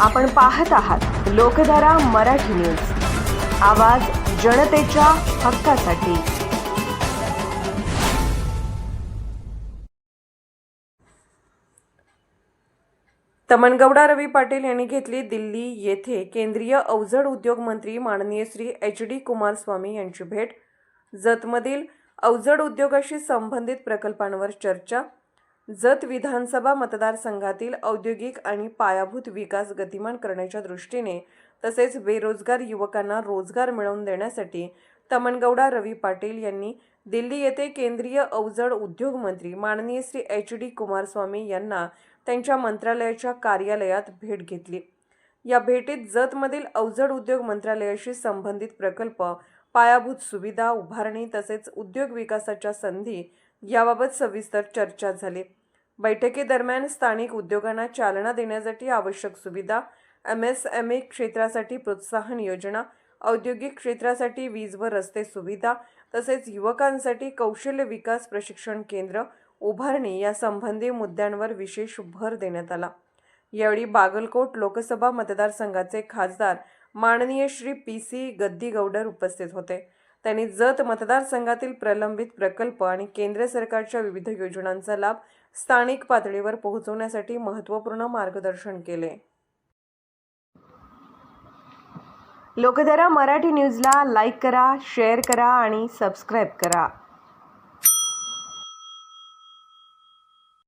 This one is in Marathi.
आपण पाहत आहात लोकधारा मराठी न्यूज. आवाज जनतेच्या हक्कासाठी. तमनगौडा रवी पाटील यांनी घेतली दिल्ली येथे केंद्रीय अवजड उद्योग मंत्री माननीय श्री एच डी कुमारस्वामी यांची भेट. जतमधील अवजड उद्योगाशी संबंधित प्रकल्पांवर चर्चा जत विधानसभा मतदारसंघातील औद्योगिक आणि पायाभूत विकास गतिमान करण्याच्या दृष्टीने तसेच बेरोजगार युवकांना रोजगार मिळवून देण्यासाठी तमनगौडा रवी पाटील यांनी दिल्ली येथे केंद्रीय अवजड उद्योग मंत्री माननीय श्री एच डी कुमारस्वामी यांना त्यांच्या मंत्रालयाच्या कार्यालयात भेट घेतली. या भेटीत जतमधील अवजड उद्योग मंत्रालयाशी संबंधित प्रकल्प पायाभूत सुविधा उभारणी तसेच उद्योग विकासाच्या संधी याबाबत सविस्तर चर्चा झाली. बैठकीदरम्यान स्थानिक उद्योगांना चालना देण्यासाठी आवश्यक सुविधा एम एस एम ए क्षेत्रासाठी प्रोत्साहन योजना औद्योगिक क्षेत्रासाठी वीज व रस्ते सुविधा तसेच युवकांसाठी कौशल्य विकास प्रशिक्षण केंद्र उभारणी या संबंधी मुद्द्यांवर विशेष भर देण्यात आला. यावेळी बागलकोट लोकसभा मतदारसंघाचे खासदार माननीय श्री पी सी गद्दीगौडर उपस्थित होते. त्यांनी जत मतदारसंघातील प्रलंबित प्रकल्प आणि केंद्र सरकारच्या विविध योजनांचा लाभ स्थानिक पातळीवर पोहोचवण्यासाठी महत्त्वपूर्ण मार्गदर्शन केले. लोकधारा मराठी न्यूजला लाईक करा शेअर करा आणि सबस्क्राईब करा.